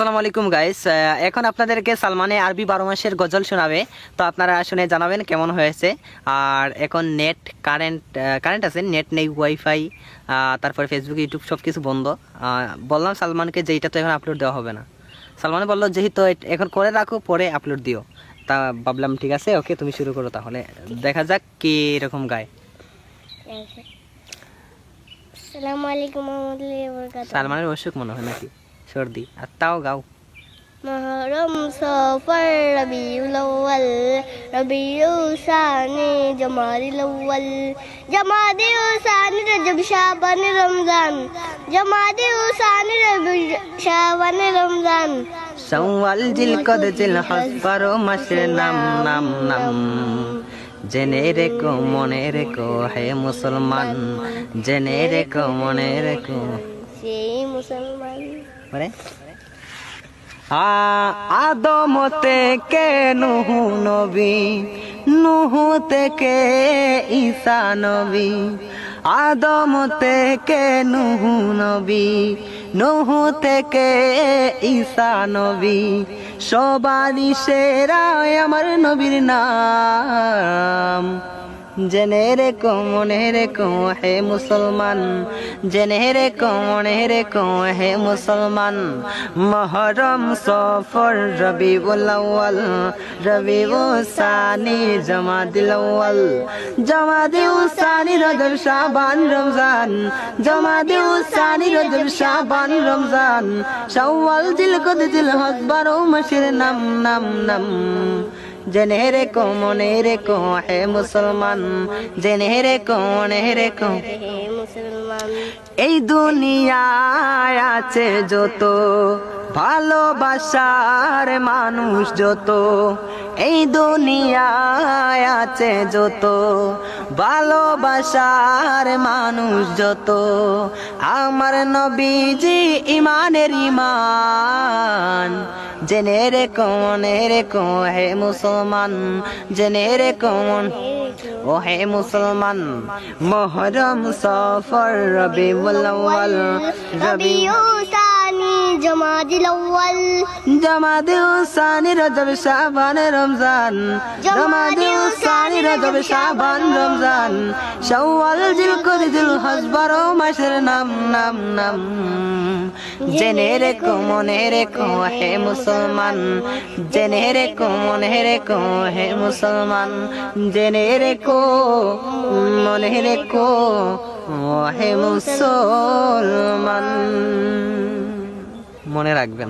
আসসালামু আলাইকুম গাইস এখন আপনাদেরকে সালমানে আরবি বারো মাসের গজল শোনাবে। তো আপনারা শুনে জানাবেন কেমন হয়েছে। আর এখন নেট কারেন্ট কারেন্ট আছে নেট নেই ওয়াইফাই তারপরে ফেসবুক ইউটিউব সব কিছু বন্ধ বললাম সালমানকে যে এটা তো এখন আপলোড দেওয়া হবে না। সালমান বলল যেহেতু এখন করে রাখো পরে আপলোড দিও। তা ভাবলাম ঠিক আছে ওকে তুমি শুরু করো তাহলে। দেখা যাক কি রকম গায়। সালমানের অসুখ মনে হয় নাকি? সর্দি আর তাও গাও মহরম সফর রবিউল আউয়াল রবিউল সানি জামাদিল আউয়াল জামাদিল সানি রজব শাবান রমজান জামাদিল সানি রবি শাবান রমজান সওয়াল জিল কদ জিল হজ বারো মাসের নাম নাম নাম জেনে রেখো মনে রেখো হে মুসলমান জেনে রেখো মনে রেখো সেই মুসলমান মানে আ- আদম থেকে নুহু নবী, নুহু থেকে ঈসা নবী, আদম থেকে নুহু নবী, নুহু থেকে ঈসা নবী, সবারই সেরা আমার নবীর নাম। জেনে রেখো, মনে রেখো, হে মুসলমান। জেনে রেখো, মনে রেখো, হে মুসলমান। মহরম সফর রবি আউয়াল রবি সানি জমা জমাদিল আউয়াল। জমাদিল সানি, রজব শাবান, রমজান। জমাদিল সানি, রজব শাবান, রমজান। শাওয়াল জিল কদ জিল হজ বারো মাসের নাম নাম নাম। জেনে রেখো মনে রেখো হে মুসলমান। জেনে রেখো মনে রেখো এই দুনিয়ায় আছে যত ভালোবাসার মানুষ যত। এই দুনিয়ায় আছে যত ভালোবাসার মানুষ যত। আমার নবীজি ইমানের ইমান জেনে রেখো, মনে রেখো, হে মুসলমান, জেনে মন। ও হে মুসলমান, মহরম সফর রবি আউয়াল রবি রবিউল সানি জামাদিল আউয়াল। জমাদি উসানি রজব শাবান, রমজান। জমাদি উসানি রজব শাবান, রমজান। শাওয়াল জিল কদ জিল হজ বারো মাসের নাম নাম নাম। জেনে রেখো, মনে রেখো, হে মুসলমান। জেনে রেখো, মনে রেখো, হে মুসলমান। জেনে রেখো, মনে রেখো, হে মুসলমান। মনে রাখবেন।